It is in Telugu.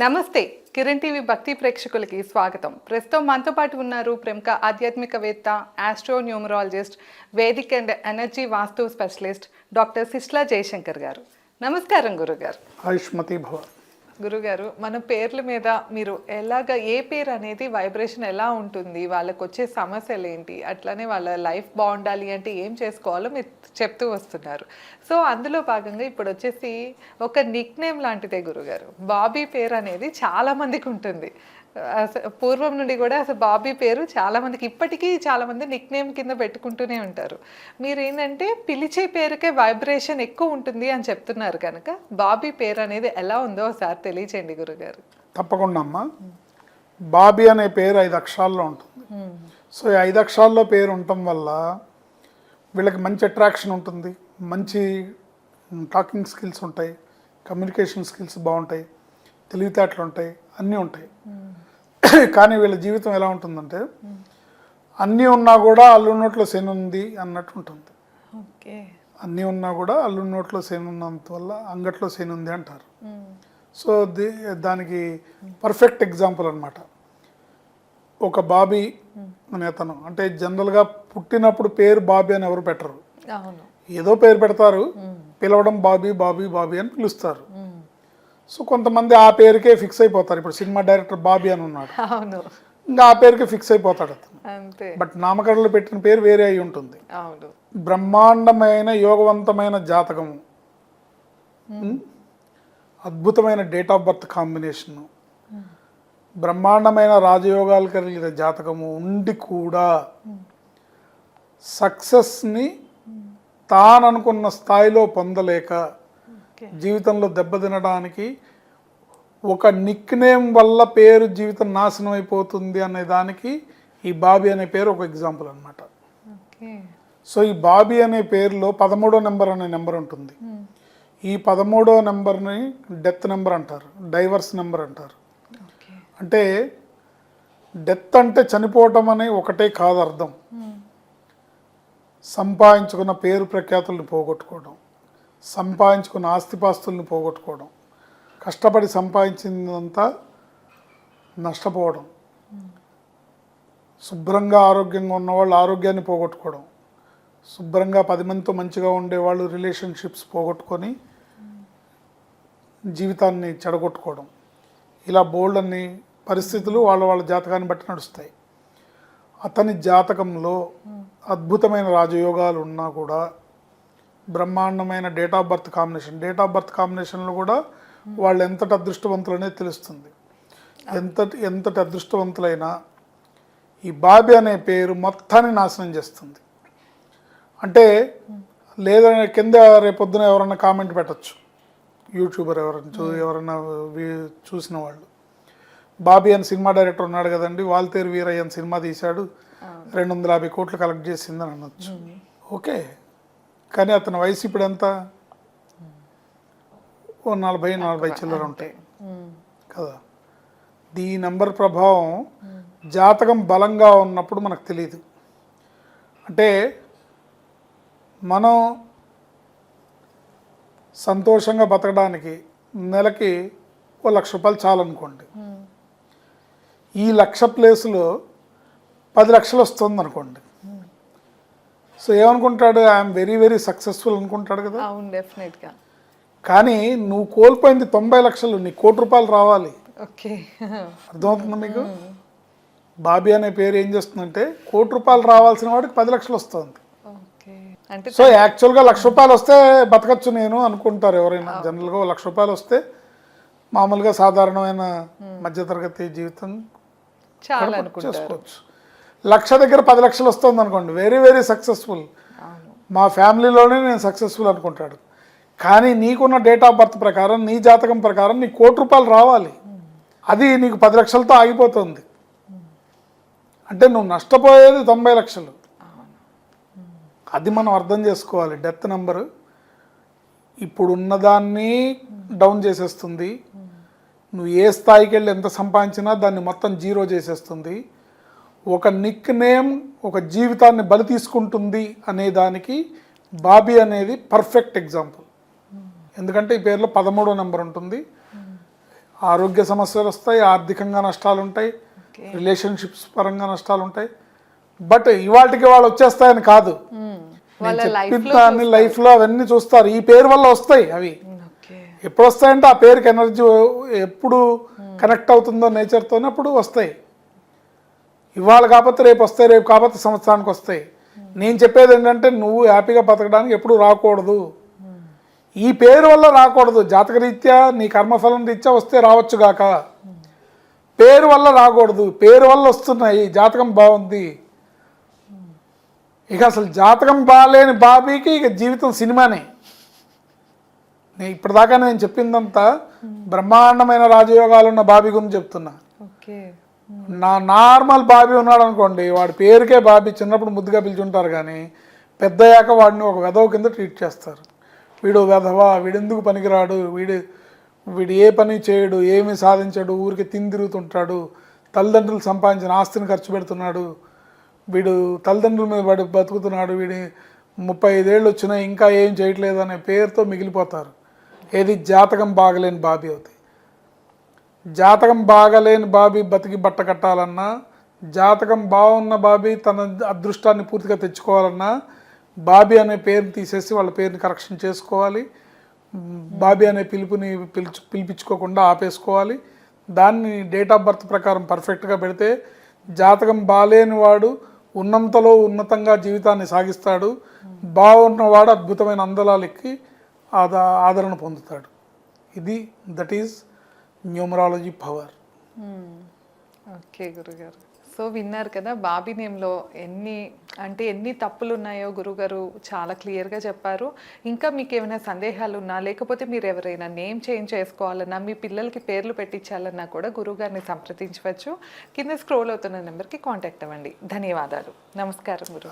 నమస్తే కిరణ్ టీవీ భక్తి ప్రేక్షకులకి స్వాగతం. ప్రస్తుతం మనతో పాటు ఉన్నారు ప్రముఖ ఆధ్యాత్మికవేత్త astro numerologist Vedic and energy vastu specialist doctor Sisla Jayashankar గారు. నమస్కారం గురుగారు. ఆయుష్మతి భవ గురుగారు మన పేర్ల మీద మీరు ఎలాగ ఏ పేరు అనేది వైబ్రేషన్ ఎలా ఉంటుంది వాళ్ళకు వచ్చే సమస్యలు ఏంటి అట్లానే వాళ్ళ లైఫ్ బాగుండాలి అంటే ఏం చేసుకోవాలో మీరు చెప్తూ వస్తున్నారు. సో అందులో భాగంగా ఇప్పుడు వచ్చేసి ఒక నిక్ నేమ్ లాంటిదే గురుగారు. బాబీ పేరు అనేది చాలా మందికి ఉంటుంది. పూర్వం నుండి కూడా అసలు బాబీ పేరు చాలా మందికి ఇప్పటికీ చాలా మంది నిక్ నేమ్ కింద పెట్టుకుంటూనే ఉంటారు. మీరు ఏంటంటే పిలిచే పేరుకే వైబ్రేషన్ ఎక్కువ ఉంటుంది అని చెప్తున్నారు కనుక బాబీ పేరు అనేది ఎలా ఉందో ఒకసారి తెలియచేయండి గురుగారు. తప్పకుండా అమ్మ. బాబీ అనే పేరు ఐదు అక్షరాల్లో ఉంటుంది. సో ఈ ఐదు అక్షరాల్లో పేరు ఉండటం వల్ల వీళ్ళకి మంచి అట్రాక్షన్ ఉంటుంది మంచి టాకింగ్ స్కిల్స్ ఉంటాయి కమ్యూనికేషన్ స్కిల్స్ బాగుంటాయి తెలివితేటలు ఉంటాయి అన్నీ ఉంటాయి. కానీ వీళ్ళ జీవితం ఎలా ఉంటుందంటే అన్నీ ఉన్నా కూడా అల్లు నోట్లో శని ఉంది అన్నట్టు ఉంటుంది. ఓకే. అన్నీ ఉన్నా కూడా అల్లు నోట్లో శని ఉన్నంత వల్ల అంగట్లో శని ఉంది అంటారు. సో దానికి పర్ఫెక్ట్ ఎగ్జాంపుల్ అన్నమాట. ఒక బాబీ అనే అతను అంటే జనరల్గా పుట్టినప్పుడు పేరు బాబీ అని ఎవరు పెట్టరు. ఏదో పేరు పెడతారు. పిలవడం బాబీ బాబీ బాబీ అని పిలుస్తారు. సో కొంతమంది ఆ పేరుకే ఫిక్స్ అయిపోతారు. ఇప్పుడు సినిమా డైరెక్టర్ బాబీ అని ఉన్నాడు. అవును. ఇంకా ఆ పేరుకే ఫిక్స్ అయిపోతాడు అతను. అంతే. బట్ నామకరణలో పెట్టిన పేరు వేరే అయి ఉంటుంది. అవును. బ్రహ్మాండమైన యోగవంతమైన జాతకము. అద్భుతమైన డేట్ ఆఫ్ బర్త్ కాంబినేషను బ్రహ్మాండమైన రాజయోగాలు కలిగిన జాతకము ఉండి కూడా సక్సెస్ని తాను అనుకున్న స్థాయిలో పొందలేక జీవితంలో దెబ్బతినడానికి ఒక నిక్ నేమ్ వల్ల పేరు జీవితం నాశనం అయిపోతుంది అనే దానికి ఈ బాబీ అనే పేరు ఒక ఎగ్జాంపుల్ అన్నమాట. ఓకే సో ఈ బాబీ అనే పేరులో పదమూడో నెంబర్ అనే నెంబర్ ఉంటుంది. ఈ పదమూడో నెంబర్ని డెత్ నెంబర్ అంటారు డైవర్స్ నెంబర్ అంటారు. అంటే డెత్ అంటే చనిపోవటం అనే ఒకటే కాదు అర్థం సంపాదించుకున్న పేరు ప్రఖ్యాతుల్ని పోగొట్టుకోవడం. సంపాదించుకున్న ఆస్తిపాస్తుల్ని పోగొట్టుకోవడం కష్టపడి సంపాదించిందంతా నష్టపోవడం శుభ్రంగా ఆరోగ్యంగా ఉన్నవాళ్ళు ఆరోగ్యాన్ని పోగొట్టుకోవడం శుభ్రంగా పది మందితో మంచిగా ఉండేవాళ్ళు రిలేషన్షిప్స్ పోగొట్టుకొని జీవితాన్ని చెడగొట్టుకోవడం. ఇలా బోల్డ్ అన్ని పరిస్థితులు వాళ్ళ వాళ్ళ జాతకాన్ని బట్టి నడుస్తాయి. అతని జాతకంలో అద్భుతమైన రాజయోగాలు ఉన్నా కూడా బ్రహ్మాండమైన date of birth combination date of birth కాంబినేషన్లో కూడా వాళ్ళు ఎంతటి అదృష్టవంతులనే తెలుస్తుంది. ఎంతటి ఎంతటి అదృష్టవంతులైనా ఈ బాబీ అనే పేరు మొత్తాన్ని నాశనం చేస్తుంది. అంటే లేదని కింద రేపొద్దున ఎవరన్నా కామెంట్ పెట్టచ్చు. యూట్యూబర్ ఎవరైనా చూ ఎవరైనా చూసిన వాళ్ళు. బాబీ అని సినిమా డైరెక్టర్ ఉన్నాడు కదండి వాల్తేరు వీరయ్య అని సినిమా తీశాడు. రెండు వందల యాభై కోట్లు కలెక్ట్ చేసిందని అనొచ్చు. ఓకే. కానీ అతని వయసు ఇప్పుడు ఎంత ఓ నలభై నలభై చిల్లర ఉంటాయి. కదా? ఈ నెంబర్ ప్రభావం జాతకం బలంగా ఉన్నప్పుడు మనకు తెలియదు అంటే మనం సంతోషంగా బతకడానికి నెలకి ఓ లక్ష రూపాయలు చాలనుకోండి. ఈ లక్ష ప్లేస్లో పది లక్షలు వస్తుంది అనుకోండి సో ఏమనుకుంటాడు? ఐఎమ్ వెరీ వెరీ సక్సెస్ఫుల్ అనుకుంటాడు కదా? అవును డెఫినెట్గా కానీ నువ్వు కోల్పోయింది తొంభై లక్షలు నీ కోటి రూపాయలు రావాలి. ఓకే. అర్థమవుతుందా మీకు? బాబీ అనే పేరు ఏం చేస్తుందంటే కోటి రూపాయలు రావాల్సిన వాడికి పది లక్షలు వస్తుంది. సో యాక్చువల్గా లక్ష రూపాయలు వస్తే బతకచ్చు నేను అనుకుంటారు ఎవరైనా. జనరల్గా లక్ష రూపాయలు వస్తే మామూలుగా సాధారణమైన మధ్యతరగతి జీవితం చేసుకోవచ్చు. లక్ష దగ్గర పది లక్షలు వస్తుంది అనుకోండి. వెరీ వెరీ సక్సెస్ఫుల్ మా ఫ్యామిలీలోనే నేను సక్సెస్ఫుల్ అనుకుంటాడు. కానీ నీకున్న డేట్ ఆఫ్ బర్త్ ప్రకారం నీ జాతకం ప్రకారం నీ కోటి రూపాయలు రావాలి. అది నీకు పది లక్షలతో ఆగిపోతుంది. అంటే నువ్వు నష్టపోయేది తొంభై లక్షలు. అది మనం అర్థం చేసుకోవాలి. డెత్ నెంబర్ ఇప్పుడు ఉన్నదాన్ని డౌన్ చేసేస్తుంది. నువ్వు ఏ స్థాయికి వెళ్ళి ఎంత సంపాదించినా దాన్ని మొత్తం జీరో చేసేస్తుంది. ఒక నిక్ నేమ్ ఒక జీవితాన్ని బలి తీసుకుంటుంది అనే దానికి బాబీ అనేది పర్ఫెక్ట్ ఎగ్జాంపుల్. ఎందుకంటే ఈ పేరులో పదమూడో నెంబర్ ఉంటుంది. ఆరోగ్య సమస్యలు వస్తాయి ఆర్థికంగా నష్టాలు ఉంటాయి రిలేషన్షిప్స్ పరంగా నష్టాలు ఉంటాయి. బట్ ఇవాళకి వాళ్ళు వచ్చేస్తాయని కాదు. లైఫ్ లైఫ్లో అవన్నీ చూస్తారు. ఈ పేరు వల్ల వస్తాయి అవి. ఎప్పుడు వస్తాయంటే ఆ పేరుకి ఎనర్జీ ఎప్పుడు కనెక్ట్ అవుతుందో నేచర్తోనే అప్పుడు వస్తాయి. ఇవాళ కాకపోతే రేపు వస్తాయి రేపు కాకపోతే సంవత్సరానికి వస్తాయి నేను చెప్పేది ఏంటంటే నువ్వు హ్యాపీగా బతకడానికి ఎప్పుడు రాకూడదు. ఈ పేరు వల్ల రాకూడదు. జాతకరీత్యా నీ కర్మఫలం రీత్యా వస్తే రావచ్చు గాక. పేరు వల్ల రాకూడదు. పేరు వల్ల వస్తున్నాయి. జాతకం బాగుంది. ఇక అసలు జాతకం బాగాలేని బాబీకి ఇక జీవితం సినిమానే. నేను ఇప్పటిదాకా నేను చెప్పిందంతా బ్రహ్మాండమైన రాజయోగాలు ఉన్న బాబీ గురించి చెప్తున్నా. ఓకే. నా నార్మల్ బాబీ ఉన్నాడు అనుకోండి వాడి పేరుకే బాబీ చిన్నప్పుడు ముద్దుగా పిలుచుంటారు కానీ పెద్దయ్యాక వాడిని ఒక వెధవ కింద ట్రీట్ చేస్తారు. వీడు వెధవా వీడెందుకు పనికిరాడు వీడు వీడు ఏ పని చేయడు ఏమి సాధించడు ఊరికి తిని తిరుగుతుంటాడు తల్లిదండ్రులు సంపాదించిన ఆస్తిని ఖర్చు పెడుతున్నాడు వీడు తల్లిదండ్రుల మీద పడి బతుకుతున్నాడు వీడి ముప్పై ఐదేళ్ళు వచ్చినా ఇంకా ఏం చేయట్లేదు అనే పేరుతో మిగిలిపోతారు. ఏది జాతకం బాగలేని బాబీ అవుతాయి. జాతకం బాగలేని బాబీ బతికి బట్ట కట్టాలన్నా జాతకం బాగున్న బాబీ తన అదృష్టాన్ని పూర్తిగా తెచ్చుకోవాలన్నా బాబీ అనే పేరుని తీసేసి వాళ్ళ పేరుని కరెక్షన్ చేసుకోవాలి. బాబీ అనే పిలుపుని పిలిచి పిలిపించుకోకుండా ఆపేసుకోవాలి. దాన్ని డేట్ ఆఫ్ బర్త్ ప్రకారం పర్ఫెక్ట్గా పెడితే జాతకం బాలేని వాడు ఉన్నంతలో ఉన్నతంగా జీవితాన్ని సాగిస్తాడు. బాగున్నవాడు అద్భుతమైన అందలాలెక్కి ఆదా ఆదరణ పొందుతాడు. ఇది that is numerology power. Okay గురుగారు. సో విన్నారు కదా బాబీ నేమ్లో ఎన్ని అంటే ఎన్ని తప్పులు ఉన్నాయో గురుగారు చాలా క్లియర్గా చెప్పారు. ఇంకా మీకు ఏమైనా సందేహాలు ఉన్నా లేకపోతే మీరు ఎవరైనా నేమ్ చేంజ్ చేసుకోవాలన్నా మీ పిల్లలకి పేర్లు పెట్టించాలన్నా కూడా గురుగారిని సంప్రదించవచ్చు. కింద స్క్రోల్ అవుతున్న నెంబర్కి కాంటాక్ట్ అవ్వండి. ధన్యవాదాలు. నమస్కారం గురు